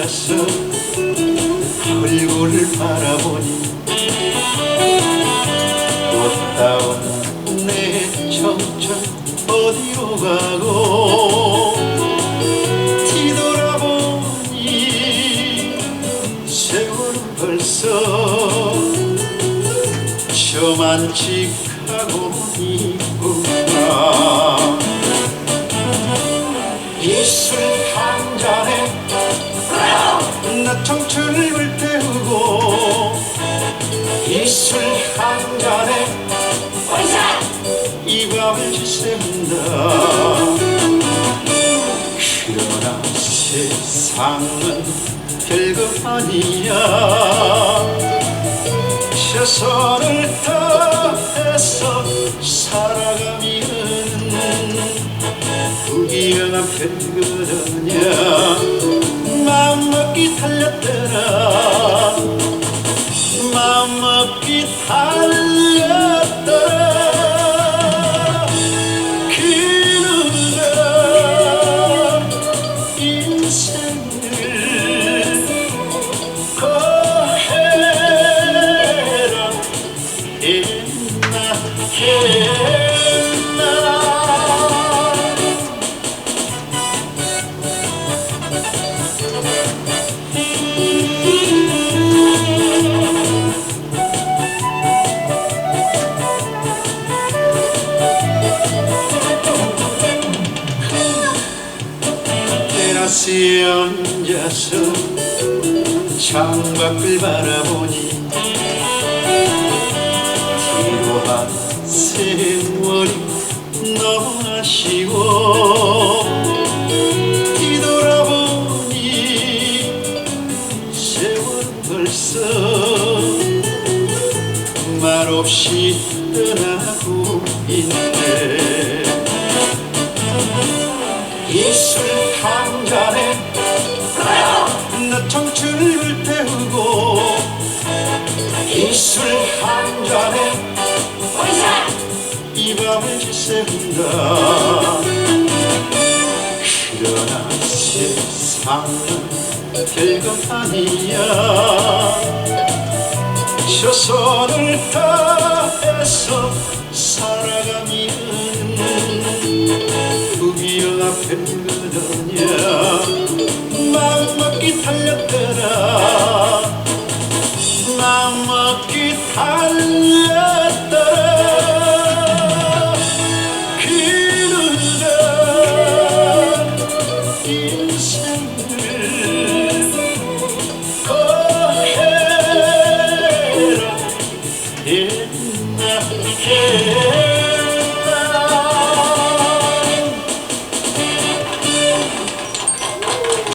앉아서 얼굴을 바라보니 꽃다운 내 청춘 어디로 가고? 뒤돌아보니 세월은 벌써 저만직하고 있구 나 청춘을 불태우고 이술 한 잔에 이 밤을 지새운다. 그러나 세상은 별거 아니야. 최선을 다해서 살아가면 부귀영한 별거냐 맘먹 기 달렸더라 맘먹기 달렸더라. 그했 테라스에 앉아서 창밖을 바라보니 뒤로한 세월이 너무 아쉬워. 뒤돌아보니 세월은 벌써 말없이 떠나고 있네 나 청춘을 불태우고 이술 한 잔에 이 밤을 지새운다. 그러나 세상은 별것 아니야. 최선을 다해서 살아가면 부귀영 앞에 그러냐. 맘 먹기 달렸더라 맘먹기 달렸